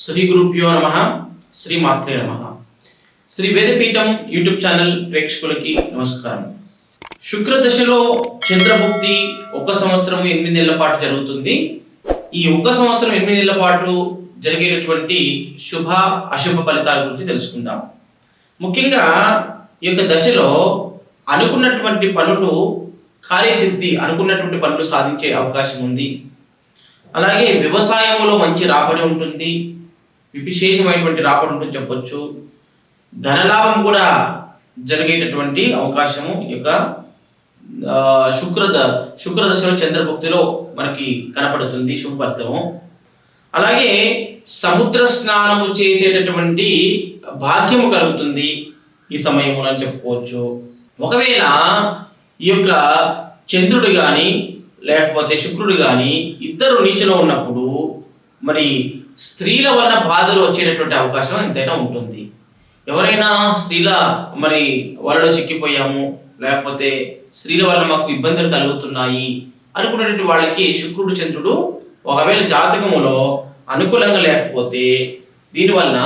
శ్రీ గురుభ్యో నమ శ్రీ మాత్రే నమ. శ్రీ వేదపీఠం యూట్యూబ్ ఛానల్ ప్రేక్షకులకి నమస్కారం. శుక్ర దశలో చంద్రభుక్తి ఒక సంవత్సరం ఎనిమిది నెలల పాటు జరుగుతుంది. ఈ ఒక సంవత్సరం ఎనిమిది నెలల పాటు జరిగేటటువంటి శుభ అశుభ ఫలితాల గురించి తెలుసుకుందాం. ముఖ్యంగా ఈ యొక్క దశలో అనుకున్నటువంటి పనులు కార్యసిద్ధి అనుకున్నటువంటి పనులు సాధించే అవకాశం ఉంది. అలాగే వ్యవసాయంలో మంచి రాబడి ఉంటుంది. విశేషమైనటువంటి రాబడి ఉంటుంది చెప్పొచ్చు. ధనలాభం కూడా జరిగేటటువంటి అవకాశము ఈ యొక్క శుక్రద శుక్రదశలో చంద్రభుక్తిలో మనకి కనపడుతుంది శుభవర్తము అలాగే సముద్ర స్నానము చేసేటటువంటి భాగ్యము కలుగుతుంది ఈ సమయంలో అని చెప్పుకోవచ్చు. ఒకవేళ ఈ యొక్క చంద్రుడు కానీ లేకపోతే శుక్రుడు కానీ ఇద్దరు నీచలో ఉన్నప్పుడు మరి స్త్రీల వల్ల బాధలు వచ్చేటటువంటి అవకాశం ఎంతైనా ఉంటుంది. ఎవరైనా స్త్రీల మరి వాళ్ళలో చిక్కిపోయాము లేకపోతే స్త్రీల వల్ల మాకు ఇబ్బందులు కలుగుతున్నాయి అనుకున్నటువంటి వాళ్ళకి శుక్రుడు చంద్రుడు ఒకవేళ జాతకములో అనుకూలంగా లేకపోతే దీనివల్ల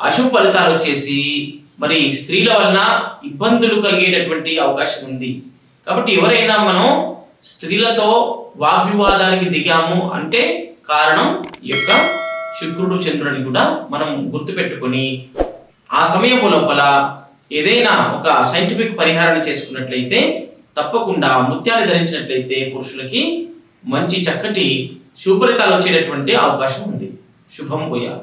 అశుభ ఫలితాలు వచ్చేసి మరి స్త్రీల వలన ఇబ్బందులు కలిగేటటువంటి అవకాశం ఉంది. కాబట్టి ఎవరైనా మనం స్త్రీలతో వాగ్వివాదానికి దిగాము అంటే కారణం ఈ యొక్క శుక్రుడు చంద్రుడిని కూడా మనం గుర్తుపెట్టుకొని ఆ సమయం లోపల ఏదైనా ఒక సైంటిఫిక్ పరిహారాన్ని చేసుకున్నట్లయితే తప్పకుండా ముత్యాన్ని ధరించినట్లయితే పురుషులకి మంచి చక్కటి శుభలితాలు వచ్చేటటువంటి అవకాశం ఉంది. శుభం పోయాలి